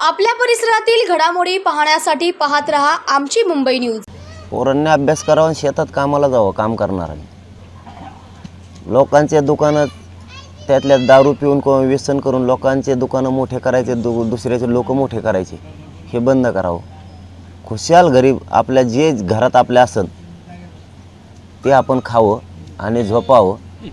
आपल्या परिसरातील घडामोडी पाहण्यासाठी पाहत रहा आमची मुंबई न्यूज. पोरांनी अभ्यास करावा आणि शेतात कामाला जावं काम करणाऱ्यांनी. लोकांचे दुकानं त्यातल्या दारू पिऊन किंवा व्यसन करून लोकांचे दुकानं मोठे करायचे दु दुसऱ्याचे लोक मोठे करायचे हे बंद करावं. खुशाल गरीब आपल्या जे घरात आपल्या असन ते आपण खावं आणि झोपावं.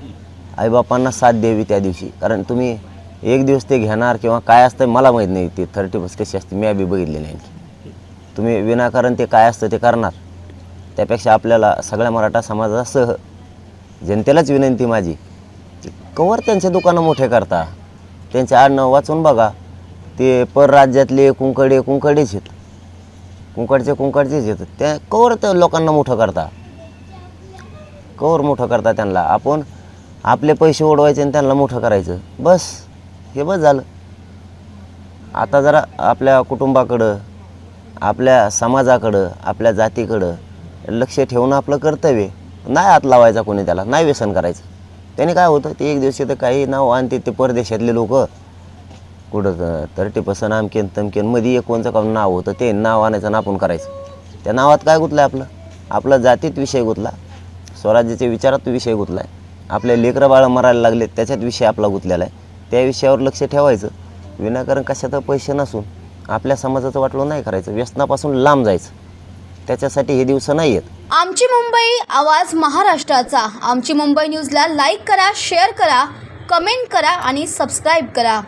आईबापांना साथ द्यावी त्या दिवशी. कारण तुम्ही एक दिवस ते घेणार किंवा काय असतं मला माहीत नाही. ते थर्टी बस कशी असते मी बी बघितलेली आहे तुम्ही विनाकारण ते काय असतं ते करणार. त्यापेक्षा आपल्याला सगळ्या मराठा समाजासह जनतेलाच विनंती माझी कवर त्यांचे दुकानं मोठे करता. त्यांचे आडनाव वाचून बघा. ते परराज्यातले कुंकडे कुंकडेच आहेत. कुंकडचे कुंकडचेच आहेत. त्या कवर त्या लोकांना मोठं करता. कवर मोठं करता त्यांना. आपण आपले पैसे ओढवायचे आणि त्यांना मोठं करायचं. बस हे बस झालं. आता जरा आपल्या कुटुंबाकडं आपल्या समाजाकडं आपल्या जातीकडं लक्ष ठेवणं आपलं कर्तव्य नाही हात लावायचा कोणी त्याला नाही व्यसन करायचं. त्याने काय होतं ते एक दिवशी तर काही नाव आणते ते परदेशातले लोक. कुठं थर्टी पर्सेंट आमकेन तमकेन मध्ये एक कोणचं काम नाव होतं ते नाव आणायचं ना आपण करायचं. त्या नावात काय गुतलं आपलं? आपला जातीत विषय गुतला. स्वराज्याच्या विचारात विषय गुतला आहे आपले लेकरं बाळं मरायला लागले त्याच्यात विषय आपला गुतलेला आहे. त्या विषयावर लक्ष ठेवायचं. विनाकारण कशात पैसे नसून आपल्या समाजाचं वाटलं नाही करायचं. व्यसनापासून लांब जायचं. त्याच्यासाठी हे दिवस नाही आहेत. आमची मुंबई आवाज महाराष्ट्राचा. आमची मुंबई न्यूजला लाईक करा शेअर करा कमेंट करा आणि सबस्क्राईब करा.